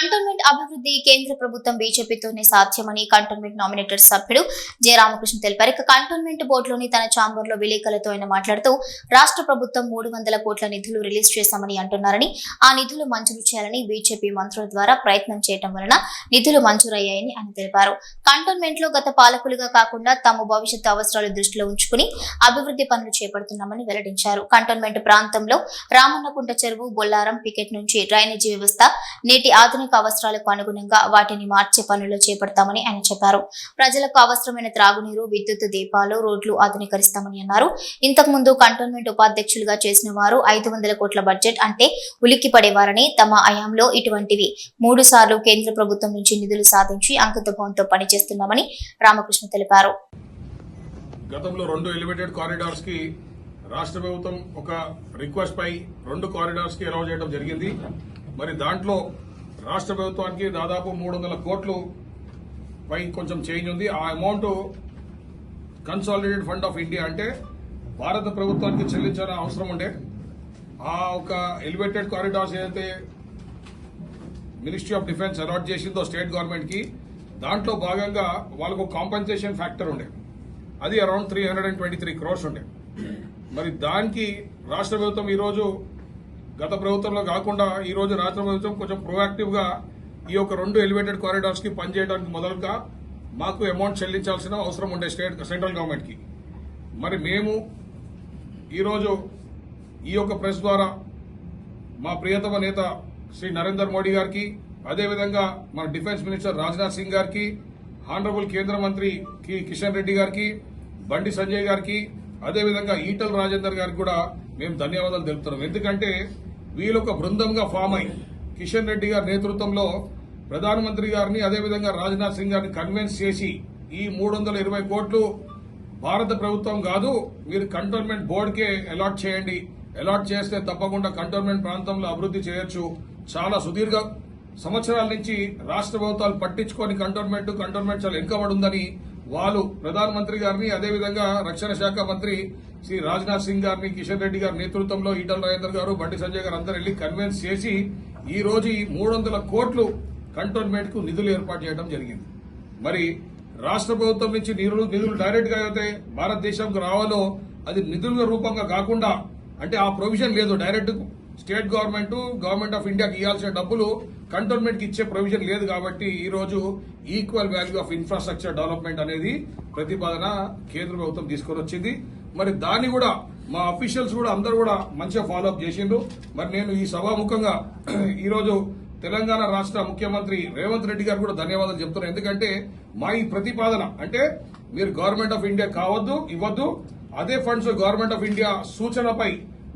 Cantonment అభివృద్ధి కేంద్ర ప్రభుత్వం బీజేపీతోనే సాధ్యమని కంటోన్మెంట్ నామినేటెడ్ సభ్యుడు జె రామకృష్ణ తెలిపారు. ఇక కంటోన్మెంట్ బోర్డులోని తన ఛాంబర్లో విలేకరులతో ఆయన మాట్లాడుతూ రాష్ట్ర ప్రభుత్వం మూడు వందల కోట్ల నిధులు రిలీజ్ చేశామని అంటున్నారని ఆ నిధులు మంజూరు చేయాలని బీజేపీ మంత్రుల ద్వారా ప్రయత్నం చేయడం వలన నిధులు మంజూరయ్యాయని ఆయన తెలిపారు. కంటోన్మెంట్లో గత పాలకులుగా కాకుండా తమ భవిష్యత్తు అవసరాలు దృష్టిలో ఉంచుకుని అభివృద్ధి పనులు చేపడుతున్నామని వెల్లడించారు. కంటోన్మెంట్ ప్రాంతంలో రామన్నకుంట చెరువు బొల్లారం పికెట్ నుంచి డ్రైనేజీ వ్యవస్థ నేటి ఆధునిక అవసరాలకు అనుగుణంగా వాటిని మార్చే పనులు చేపడతామని ఆయన చెప్పారు. ప్రజలకు అవసరమైన త్రాగునీరు విద్యుత్ దీపాలు రోడ్లు ఆధునీకరిస్తామని అన్నారు. ఇంతకు ముందు కంటోన్మెంట్ ఉపాధ్యక్షులుగా చేసిన వారు ఐదు వందల కోట్ల బడ్జెట్ అంటే ఉలిక్కి పడేవారని తమ అయాంలో ఇటువంటివి. మూడు సార్లు కేంద్ర ప్రభుత్వం నుంచి నిధులు సాధించి అంకితభావంతో పనిచేస్తున్నామని రామకృష్ణ తెలిపారు. గతంలో రెండు ఎలివేటెడ్ కారిడార్స్కి రాష్ట్ర ప్రభుత్వం ఒక రిక్వెస్ట్ పై రెండు కారిడార్స్కి అలౌ చేయడం జరిగింది. మరి దాంట్లో రాష్ట్ర ప్రభుత్వానికి దాదాపు మూడు వందల కోట్లు పై కొంచెం చేంజ్ ఉంది. ఆ amount consolidated fund of India అంటే భారత ప్రభుత్వానికి చెల్లించాల్సిన అవసరం ఉండే. ఆ ఒక ఎలివేటెడ్ కారిడార్స్ ఏదైతే మినిస్ట్రీ ఆఫ్ డిఫెన్స్ అలాట్ చేసిందో స్టేట్ గవర్నమెంట్కి దాంట్లో భాగంగా వాళ్ళకు కాంపెన్సేషన్ ఫ్యాక్టర్ ఉండే. అది around three hundred and twenty three crores ఉండే. మరి దానికి రాష్ట్ర ప్రభుత్వం ఈరోజు గత ప్రభుత్వంలో కాకుండా ఈ రోజు రాష్ట్ర ప్రభుత్వం కొంచెం ప్రొయాక్టివ్గా ఈ యొక్క రెండు ఎలివేటెడ్ కారిడార్స్కి పనిచేయడానికి మొదలుగా మాకు అమౌంట్ చెల్లించాల్సిన అవసరం ఉండే స్టేట్ సెంట్రల్ గవర్నమెంట్కి. మరి మేము ఈరోజు ఈ యొక్క ప్రెస్ ద్వారా మా ప్రియతమ నేత శ్రీ నరేందర్ మోడీ గారికి అదేవిధంగా మన డిఫెన్స్ మినిస్టర్ రాజ్నాథ్ సింగ్ గారికి ఆనరబుల్ కేంద్ర మంత్రి కి కిషన్ రెడ్డి గారికి బండి సంజయ్ గారికి అదేవిధంగా ఈటల్ రాజేందర్ గారికి కూడా మేము ధన్యవాదాలు తెలుపుతున్నాం. ఎందుకంటే వీళ్ళొక బృందంగా ఫామ్ అయి కిషన్ రెడ్డి గారి నేతృత్వంలో ప్రధానమంత్రి గారిని అదేవిధంగా రాజ్నాథ్ సింగ్ గారిని కన్విన్స్ చేసి ఈ మూడు వందల ఇరవై కోట్లు భారత ప్రభుత్వం కాదు మీరు కంటోన్మెంట్ బోర్డుకే అలాట్ చేయండి. అలాట్ చేస్తే తప్పకుండా కంటోన్మెంట్ ప్రాంతంలో అభివృద్ధి చేయొచ్చు. చాలా సుదీర్ఘ సంవత్సరాల నుంచి రాష్ట్ర ప్రభుత్వాలు పట్టించుకొని కంటోన్మెంట్ కంటోన్మెంట్ చాలా వెనుకబడి ఉందని వాళ్ళు ప్రధానమంత్రి గారిని అదేవిధంగా రక్షణ శాఖ మంత్రి శ్రీ రాజ్నాథ్ సింగ్ గారిని కిషన్ రెడ్డి గారి నేతృత్వంలో ఈటల రాజేందర్ గారు బండి సంజయ్ గారు అందరూ వెళ్ళి కన్విన్స్ చేసి ఈ రోజు ఈ మూడు వందల కోట్లు కంటోన్మెంట్కు నిధులు ఏర్పాటు చేయడం జరిగింది. మరి రాష్ట్ర ప్రభుత్వం నుంచి నిధులు నిధులు డైరెక్ట్గా అయితే భారతదేశంకు రావాలో అది నిధుల రూపంగా కాకుండా అంటే ఆ ప్రొవిజన్ లేదు direct state government government of ఇండియాకి ఇవ్వాల్సిన డబ్బులు కంటోన్మెంట్కి ఇచ్చే ప్రొవిజన్ లేదు కాబట్టి ఈ రోజు equal value of infrastructure development అనేది ప్రతిపాదన కేంద్ర ప్రభుత్వం తీసుకొని వచ్చింది. మరి దాన్ని కూడా మా అఫీషియల్స్ కూడా అందరూ కూడా మంచిగా ఫాలోఅప్ చేసిండ్రు. మరి నేను ఈ సభాముఖంగా ఈరోజు తెలంగాణ రాష్ట్ర ముఖ్యమంత్రి రేవంత్ రెడ్డి గారు కూడా ధన్యవాదాలు చెప్తున్నారు ఎందుకంటే మా ఈ ప్రతిపాదన అంటే మీరు గవర్నమెంట్ ఆఫ్ ఇండియా కావద్దు ఇవ్వద్దు. అదే ఫండ్స్ గవర్నమెంట్ ఆఫ్ ఇండియా సూచనపై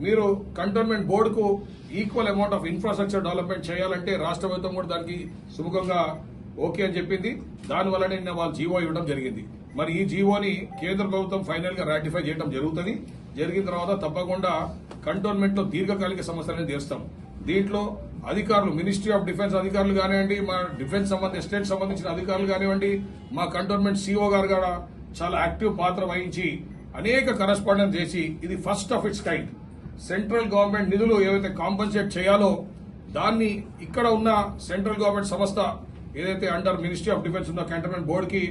మీరు కంటోన్మెంట్ బోర్డుకు equal amount of infrastructure development చేయాలంటే రాష్ట్ర ప్రభుత్వం కూడా దానికి సుముఖంగా ఓకే అని చెప్పింది. దానివల్లనే నిన్న వాళ్ళు జీవో ఇవ్వడం జరిగింది. మరి ఈ జీవోని కేంద్ర ప్రభుత్వం ఫైనల్గా రాటిఫై చేయడం జరుగుతుంది. జరిగిన తర్వాత తప్పకుండా కంటోన్మెంట్లో దీర్ఘకాలిక సమస్యలను తీరుస్తాం. దీంట్లో అధికారులు మినిస్ట్రీ ఆఫ్ డిఫెన్స్ అధికారులు కానివ్వండి మా డిఫెన్స్ సంబంధించి ఎస్టేట్ సంబంధించిన అధికారులు కానివ్వండి మా కంటోన్మెంట్ సీఓ గారు కూడా చాలా యాక్టివ్ పాత్ర వహించి అనేక కరస్పాండెన్స్ చేసి ఇది first of its kind central government నిధులు ఏవైతే కాంపన్సేట్ చేయాలో దాన్ని ఇక్కడ ఉన్న సెంట్రల్ గవర్నమెంట్ సంస్థ ఏదైతే అండర్ మినిస్ట్రీ ఆఫ్ డిఫెన్స్ ఉందో కంటోన్మెంట్ బోర్డుకి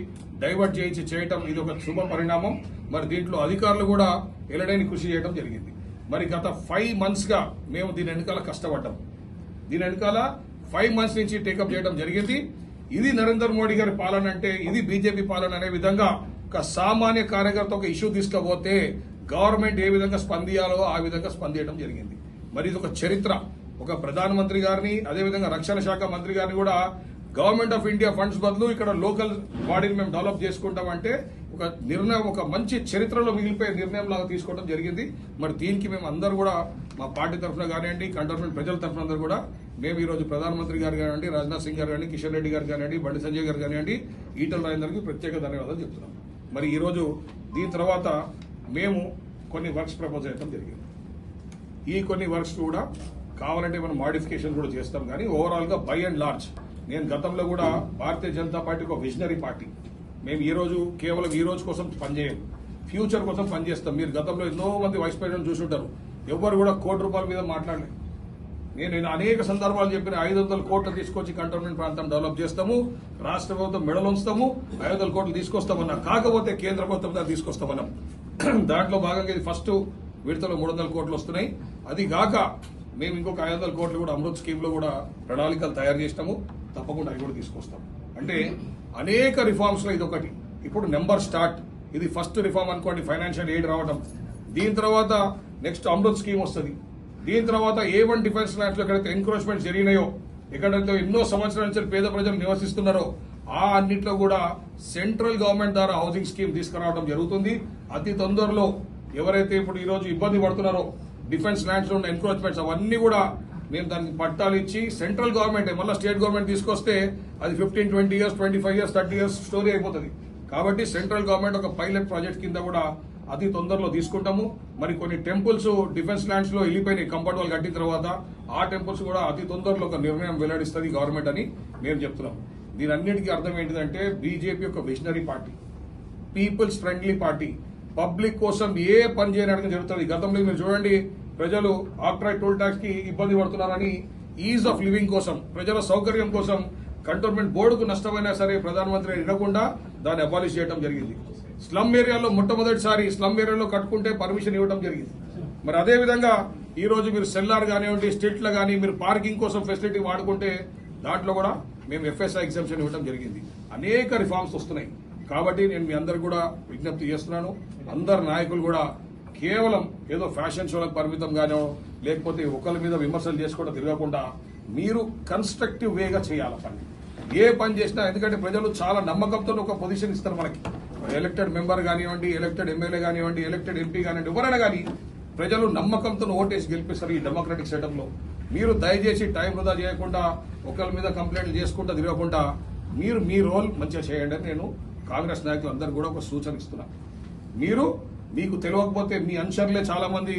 డైవర్ట్ చేయించి చేయటం ఇది ఒక శుభ పరిణామం. మరి దీంట్లో అధికారులు కూడా ఎలడైన కృషి చేయడం జరిగింది. మరి గత ఫైవ్ మంత్స్గా మేము దీని వెనకాల కష్టపడ్డాం. దీని వెనకాల ఫైవ్ మంత్స్ నుంచి టేకప్ చేయడం జరిగింది. ఇది నరేంద్ర మోడీ గారి పాలన అంటే ఇది బీజేపీ పాలన అనే విధంగా ఒక సామాన్య కార్యకర్త ఒక ఇష్యూ తీసుకపోతే గవర్నమెంట్ ఏ విధంగా స్పందియాలో ఆ విధంగా స్పందించడం జరిగింది. మరి ఇది ఒక చరిత్ర. ఒక ప్రధానమంత్రి గారిని అదేవిధంగా రక్షణ శాఖ మంత్రి గారిని కూడా గవర్నమెంట్ ఆఫ్ ఇండియా ఫండ్స్ బదులు ఇక్కడ లోకల్ బాడీని మేము డెవలప్ చేసుకుంటామంటే ఒక నిర్ణయం ఒక మంచి చరిత్రలో మిగిలిపోయే నిర్ణయం లాగా తీసుకోవడం జరిగింది. మరి దీనికి మేము అందరూ కూడా మా పార్టీ తరఫున కానివ్వండి కంటోన్మెంట్ ప్రజల తరఫున అందరూ కూడా మేము ఈరోజు ప్రధానమంత్రి గారు కానివ్వండి రాజ్నాథ్ సింగ్ గారు కానీ కిషన్ రెడ్డి గారు కానివ్వండి బండి సంజయ్ గారు కానివ్వండి ఈటల రాజేందర్కి ప్రత్యేక ధన్యవాదాలు చెప్తున్నాం. మరి ఈరోజు దీని తర్వాత మేము కొన్ని వర్క్స్ ప్రపోజ్ చేయడం జరిగింది. ఈ కొన్ని వర్క్స్ కూడా కావాలంటే మనం మాడిఫికేషన్ కూడా చేస్తాం కానీ ఓవరాల్గా బై అండ్ లార్జ్ నేను గతంలో కూడా భారతీయ జనతా పార్టీ ఒక విజనరీ పార్టీ. మేము ఈరోజు కేవలం ఈ రోజు కోసం పనిచేయం. ఫ్యూచర్ కోసం పనిచేస్తాం. మీరు గతంలో ఎన్నో మంది వైస్ ప్రెసిడెంట్ చూసుంటారు. ఎవ్వరు కూడా కోటి రూపాయల మీద మాట్లాడలేదు నేను అనేక సందర్భాలు చెప్పిన ఐదు వందల కోట్లు తీసుకొచ్చి కంటోన్మెంట్ ప్రాంతం డెవలప్ చేస్తాము. రాష్ట్ర ప్రభుత్వం మెడలు ఉంచుతాము. ఐదు వందల కోట్లు తీసుకొస్తామన్నా. కాకపోతే కేంద్ర ప్రభుత్వం దాన్ని తీసుకొస్తామన్నాం. దాంట్లో భాగంగా ఇది ఫస్ట్ విడతలో మూడు వందల కోట్లు వస్తున్నాయి. అది కాక మేము ఇంకొక ఐదు వందల కోట్లు కూడా అమృత్ స్కీమ్లో కూడా ప్రణాళికలు తయారు చేసినాము తప్పకుండా అవి కూడా తీసుకొస్తాం. అంటే అనేక రిఫార్మ్స్లో ఇది ఒకటి ఇప్పుడు నెంబర్ స్టార్ట్ ఇది ఫస్ట్ రిఫార్మ్ అనుకోండి ఫైనాన్షియల్ ఎయిడ్ రావడం దీని తర్వాత నెక్స్ట్ అమృత్ స్కీమ్ వస్తుంది. దీని తర్వాత ఏ వన్ డిఫెన్స్ ల్యాండ్స్లో ఎక్కడైతే ఎంక్రోచ్మెంట్ జరిగినాయో ఎక్కడైతే ఎన్నో సంవత్సరాల నుంచి పేద ప్రజలు నివసిస్తున్నారో ఆ అన్నిట్లో కూడా సెంట్రల్ గవర్నమెంట్ ద్వారా హౌసింగ్ స్కీమ్ తీసుకురావడం జరుగుతుంది. అతి తొందరలో ఎవరైతే ఇప్పుడు ఈరోజు ఇబ్బంది పడుతున్నారో డిఫెన్స్ ల్యాండ్స్లో ఉన్న ఎన్క్రోచ్మెంట్స్ అవన్నీ కూడా మేము దానికి పట్టాలు ఇచ్చి సెంట్రల్ గవర్నమెంట్ మళ్ళీ స్టేట్ గవర్నమెంట్ తీసుకొస్తే అది fifteen twenty years twenty five years thirty years story అయిపోతుంది. కాబట్టి సెంట్రల్ గవర్నమెంట్ ఒక పైలట్ ప్రాజెక్ట్ కింద కూడా అతి తొందరలో తీసుకుంటాము. మరి కొన్ని టెంపుల్స్ డిఫెన్స్ ల్యాండ్స్లో వెళ్ళిపోయినాయి కంపౌండ్ వాళ్ళు కట్టిన తర్వాత ఆ టెంపుల్స్ కూడా అతి తొందరలో ఒక నిర్ణయం వెల్లడిస్తుంది గవర్నమెంట్ అని మేము చెప్తున్నాం. దీని అన్నిటికీ అర్థం ఏంటిదంటే బీజేపీ ఒక visionary party people's friendly party public కోసం ఏ పని చేయడానికి జరుగుతుంది? గతంలో మీరు చూడండి ప్రజలు ఆక్ట్రాయ్ టోల్ ట్యాక్స్కి ఇబ్బంది పడుతున్నారని ఈజ్ ఆఫ్ లివింగ్ కోసం ప్రజల సౌకర్యం కోసం కంటోన్మెంట్ బోర్డుకు నష్టమైనా సరే ప్రధానమంత్రి వినకుండా దాన్ని అబాలిష్ చేయడం జరిగింది. స్లమ్ ఏరియాలో మొట్టమొదటిసారి స్లమ్ ఏరియాలో కట్టుకుంటే పర్మిషన్ ఇవ్వడం జరిగింది. మరి అదే విధంగా ఈ రోజు మీరు సెల్లార్ కానివ్వండి స్టేట్లో కానీ మీరు పార్కింగ్ కోసం ఫెసిలిటీ వాడుకుంటే దాంట్లో కూడా మేము ఎఫ్ఎస్ఐ ఎగ్జామ్షన్ ఇవ్వడం జరిగింది. అనేక రిఫార్మ్స్ వస్తున్నాయి. కాబట్టి నేను మీ అందరు కూడా విజ్ఞప్తి చేస్తున్నాను. అందరు నాయకులు కూడా కేవలం ఏదో ఫ్యాషన్ షోలకు పరిమితం గానో లేకపోతే ఒకరి మీద విమర్శలు చేసుకోవడం తిరగకుండా మీరు కన్స్ట్రక్టివ్ వేగా చేయాలి పని. ఏ పని చేసినా ఎందుకంటే ప్రజలు చాలా నమ్మకంతో ఒక పొజిషన్ ఇస్తారు మనకి. ఎలక్టెడ్ మెంబర్ కానివ్వండి ఎలక్టెడ్ ఎమ్మెల్యే కానివ్వండి ఎలక్టెడ్ ఎంపీ కానివ్వండి ఎవరైనా కానీ ప్రజలు నమ్మకంతో ఓటేసి గెలిపిస్తారు ఈ డెమోక్రటిక్ సెటప్లో మీరు దయచేసి టైం వృధా చేయకుండా ఒకరి మీద కంప్లైంట్లు చేసుకుంటూ తిరగకుండా మీరు మీ రోల్ మంచిగా చేయండి అని నేను కాంగ్రెస్ నాయకులు అందరూ కూడా ఒక సూచన ఇస్తున్నా మీరు మీకు తెలియకపోతే మీ అనుచరులే చాలా మంది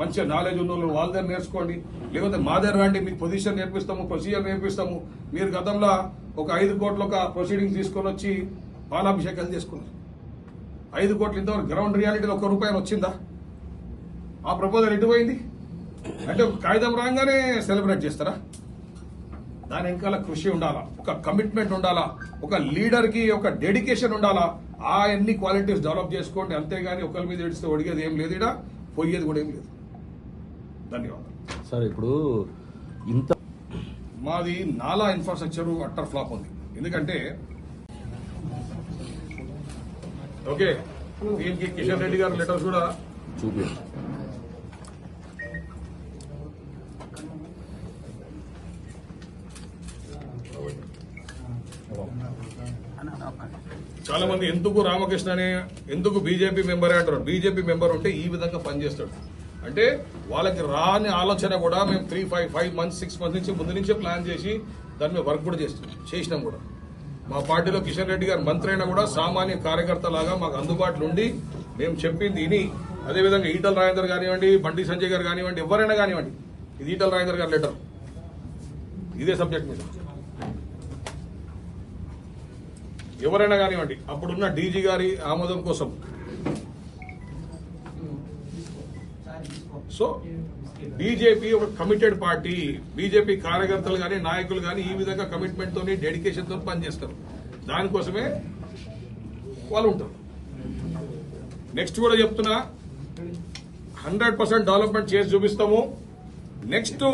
మంచిగా నాలెడ్జ్ ఉన్న వాళ్ళు వాళ్ళ దగ్గర నేర్చుకోండి. లేకపోతే మా దగ్గర రండి మీకు పొజిషన్ నేర్పిస్తాము ప్రొసీజర్ నేర్పిస్తాము. మీరు గతంలో ఒక ఐదు కోట్ల ఒక ప్రొసీడింగ్ తీసుకొని వచ్చి పాలాభిషేకాలు చేసుకున్నారు. ఐదు కోట్లు ఇంతవరకు గ్రౌండ్ రియాలిటీలో ఒక రూపాయలు వచ్చిందా? ఆ ప్రపోజల్ ఎటుపోయింది అంటే ఒక కాగితం రాగానే సెలబ్రేట్ చేస్తారా? దాని వెనకాల కృషి ఉండాలా? ఒక కమిట్మెంట్ ఉండాలా? ఒక లీడర్కి ఒక డెడికేషన్ ఉండాలా? ఆ అన్ని క్వాలిటీస్ డెవలప్ చేసుకోండి. అంతేగాని ఒకరి మీద ఏడిస్తే ఒడిగేది ఏం లేదు ఇడా పోయేది కూడా ఏం లేదు. ధన్యవాదాలు. సార్ ఇప్పుడు ఇంత మాది నాలా ఇన్ఫ్రాస్ట్రక్చర్ అట్టర్ ఫ్లాప్ ఉంది. ఎందుకంటే ఓకే దీనికి కిషన్ రెడ్డి గారి లెటర్స్ కూడా చూపి చాలా మంది ఎందుకు రామకృష్ణ అనే ఎందుకు బీజేపీ మెంబర్ అంటారు బీజేపీ మెంబర్ ఉంటే ఈ విధంగా పనిచేస్తాడు. అంటే వాళ్ళకి రాని ఆలోచన కూడా మేము three five five months six months నుంచి ముందు నుంచే ప్లాన్ చేసి దాని మీద వర్క్ కూడా చేస్తున్నాం చేసినాం కూడా. మా పార్టీలో కిషన్ రెడ్డి గారు మంత్రి అయినా కూడా సామాన్య కార్యకర్త లాగా మాకు అందుబాటులో ఉండి మేము చెప్పింది ఇని అదేవిధంగా ఈటల రాజేందర్ కానివ్వండి బండి సంజయ్ గారు కానివ్వండి ఎవరైనా కానివ్వండి ఇది ఈటల రాజేందర్ గారి లెటర్ ఇదే సబ్జెక్ట్ మీద. ఎవరైనా కానివ్వండి అప్పుడున్న డీజీ గారి ఆమోదం కోసం. సో బీజేపీ ఒక కమిటెడ్ పార్టీ బీజేపీ కార్యకర్తలు కానీ నాయకులు కానీ ఈ విధంగా కమిట్మెంట్ తోని డెడికేషన్తో పనిచేస్తారు. దానికోసమే వాళ్ళు ఉంటారు. నెక్స్ట్ కూడా చెప్తున్నా హండ్రెడ్ పర్సెంట్ డెవలప్మెంట్ చేసి చూపిస్తాము. నెక్స్ట్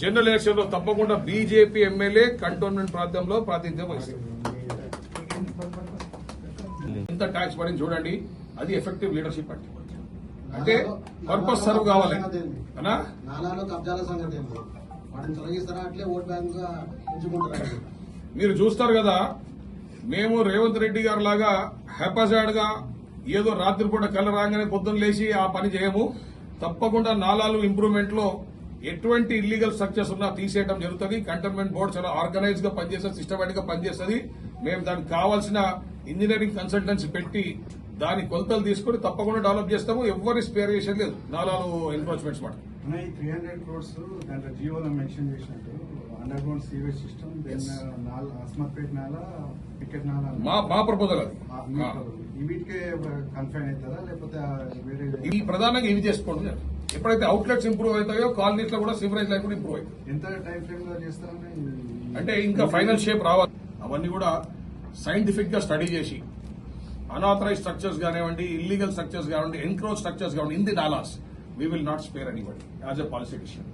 జనరల్ ఎలక్షన్లో తప్పకుండా బీజేపీ ఎమ్మెల్యే కంటోన్మెంట్ ప్రాంతంలో ప్రాతినిధ్యం వహిస్తారు. ఎంత ట్యాక్స్ పడింది చూడండి అది ఎఫెక్టివ్ లీడర్షిప్ అంటే అంటే పర్పస్ సర్వ్ కావాలి. అనా నాలాలో కబ్జాల సంగతి ఏంటి వాటిని తొలగిస్తారా? అట్లే ఓట్ బ్యాంక్గా ఉంచుకుంటారా? మీరు చూస్తారు కదా మేము రేవంత్ రెడ్డి గారు లాగా హ్యాపజాడ్గా ఏదో రాత్రిపూట కళ్ళ రాగానే పొద్దున్న లేచి ఆ పని చేయము. తప్పకుండా నాలాలు ఇంప్రూవ్మెంట్లో ఎటువంటి ఇల్లీగల్ స్ట్రక్చర్స్ ఉన్నా తీసేయడం జరుగుతుంది. కంటోన్మెంట్ బోర్డు చాలా ఆర్గనైజ్గా పనిచేస్తుంది సిస్టమేటిక్గా పనిచేస్తుంది. మేము దానికి కావాల్సిన ఇంజనీరింగ్ కన్సల్టెన్సీ పెట్టి దాని కొలతలు తీసుకుని తప్పకుండా డెవలప్ చేస్తాము. ఎవరి స్పేర్ చేసేది లేదు. నాలాలు ఎన్క్రోచ్మెంట్స్ మాట. త్రీ హండ్రెడ్ దాంట్లో జియోలో మెన్షన్ చేసినట్టు అండర్ గ్రౌండ్ సీవేజ్ సిస్టమ్ నాల అస్మత్పేట నాల పికెట్ నాల మా ప్రపోజల్ అది. వీటికే కన్ఫైన్ అవుతుందా లేకపోతే వేరే ఇవి ప్రధానంగా ఇవి చేసుకోండి ఎప్పుడైతే అవుట్లెట్స్ ఇంప్రూవ్ అవుతాయో కాలనీస్లో కూడా సివరేజ్ లైన్ కూడా ఇంప్రూవ్ అవుతుంది ఎంత టైం ఫ్రేమ్లో చేస్తారని అంటే ఇంకా ఫైనల్ షేప్ రావాలి. అవన్నీ కూడా సైంటిఫిక్గా స్టడీ చేసి అనాథరైజ్ స్ట్రక్చర్స్ కానివ్వండి ఇల్లీగల్ స్ట్రక్చర్స్ కానివ్వండి ఎన్క్రోచ్ స్ట్రక్చర్స్ కానివ్వండి in the nalas we will not spare anybody as a policy decision